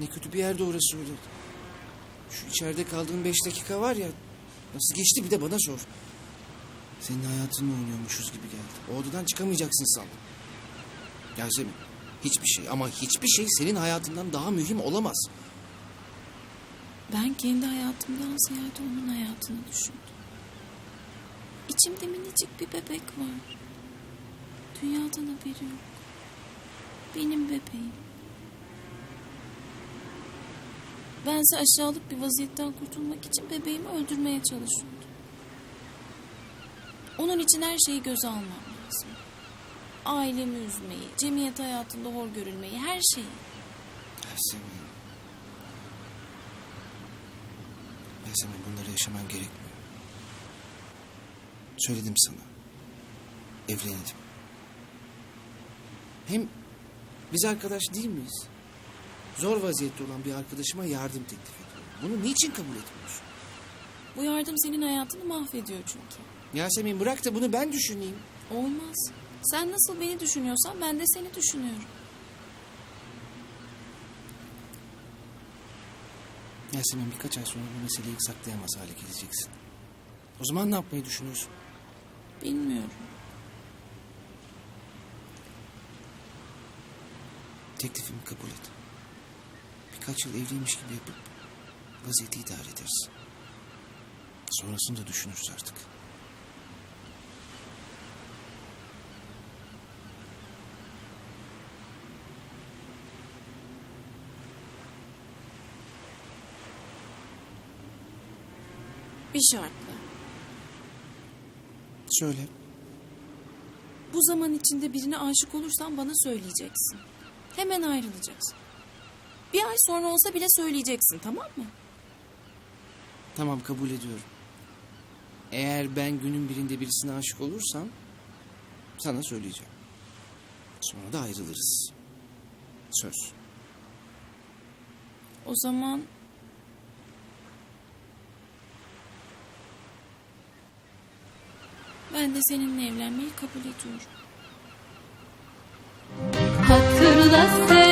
Ne kötü bir yerde orası öyle. Şu içeride kaldığın beş dakika var ya... Nasıl geçti bir de bana sor. Senin hayatınla oynuyormuşuz gibi geldi. O odadan çıkamayacaksın sandım. Yasemin, hiçbir şey ama hiçbir şey senin hayatından daha mühim olamaz. Ben kendi hayatımdan ziyade onun hayatını düşündüm. İçimde minicik bir bebek var. Dünyadan haberi yok. Benim bebeğim. Bense aşağılık bir vaziyetten kurtulmak için bebeğimi öldürmeye çalışıyordum. Onun için her şeyi göze almam lazım. Ailemi üzmeyi, cemiyet hayatında hor görülmeyi, her şeyi. Yasemin. Yasemin bunları yaşaman gerekmiyor. Söyledim sana. Evlenelim. Hem biz arkadaş değil miyiz? Zor vaziyette olan bir arkadaşıma yardım teklif ediyorum. Bunu niçin kabul etmiyorsun? Bu yardım senin hayatını mahvediyor çünkü. Yasemin bırak da bunu ben düşüneyim. Olmaz. Sen nasıl beni düşünüyorsan ben de seni düşünüyorum. Yasemin birkaç ay sonra bu meseleyi saklayamaz hale geleceksin. O zaman ne yapmayı düşünüyorsun? Bilmiyorum. Teklifimi kabul et. Birkaç yıl evliymiş gibi yapıp vaziyeti idare ederiz. Sonrasını da düşünürüz artık. Bir şartla. Söyle. Bu zaman içinde birine aşık olursan bana söyleyeceksin. Hemen ayrılacağız. Bir ay sonra olsa bile söyleyeceksin tamam mı? Tamam kabul ediyorum. Eğer ben günün birinde birisine aşık olursam sana söyleyeceğim. Sonra da ayrılırız. Söz. O zaman ben de seninle evlenmeyi kabul ediyorum. Hatırla.